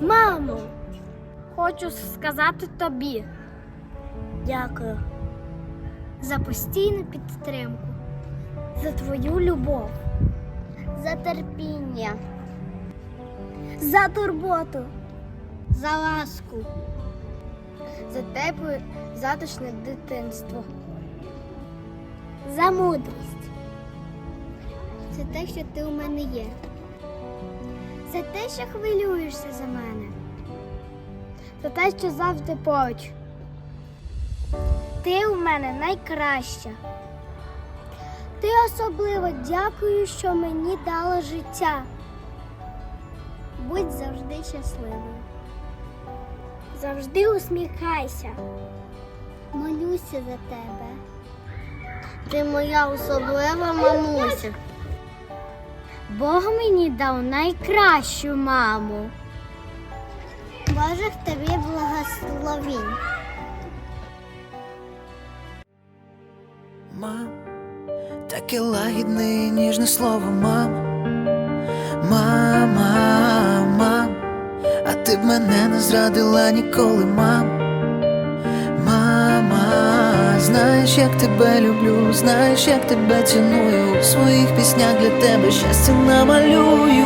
Мамо, хочу сказати тобі. Дякую за постійну підтримку, за твою любов, за терпіння, за турботу, за ласку, за тепле, затишне дитинство, за мудрість. Це те, що ти у мене є. За те, що хвилюєшся за мене. За те, що завжди поруч. Ти у мене найкраща. Ти особливо дякую, що мені дало життя. Будь завжди щасливою. Завжди усміхайся. Молюся за тебе. Ти моя особлива мамуся. Бог мені дав найкращу маму. Божих тобі благословінь. Мам, таке лагідне і ніжне слово, мам. Мама, мам, а ти б мене не зрадила ніколи, мам. Мама, знаєш, як тебе люблю, знаєш, як тебе ціную. У своїх піснях для тебе щастя намалюю.